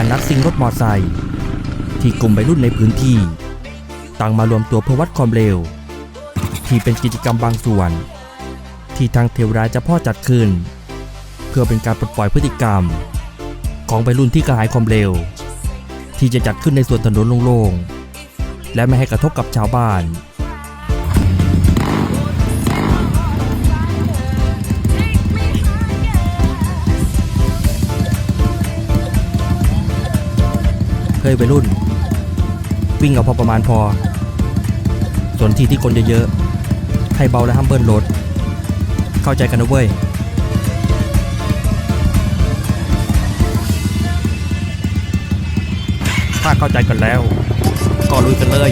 การนัดซิงรถมอไซค์ที่กลุ่มวัยรุ่นในพื้นที่ ต่างมารวมตัวเพื่อวัดความเร็ว ที่เป็นกิจกรรมบางส่วน ที่ทางเทวราจะพ่อจัดขึ้น เพื่อเป็นการปลดปล่อยพฤติกรรม ของวัยรุ่นที่กระหายความเร็ว ที่จะจัดขึ้นในส่วนถนนโล่งๆและไม่ให้กระทบกับชาวบ้าน เฮ้ยไปรุ่น วิ่งเอาพอประมาณพอ ส่วนที่ที่คนเยอะๆให้เบาและห้ามเบิ้ลรถเข้าใจกันนะเว้ยถ้าเข้าใจกันแล้ว ก็ลุยกันเลย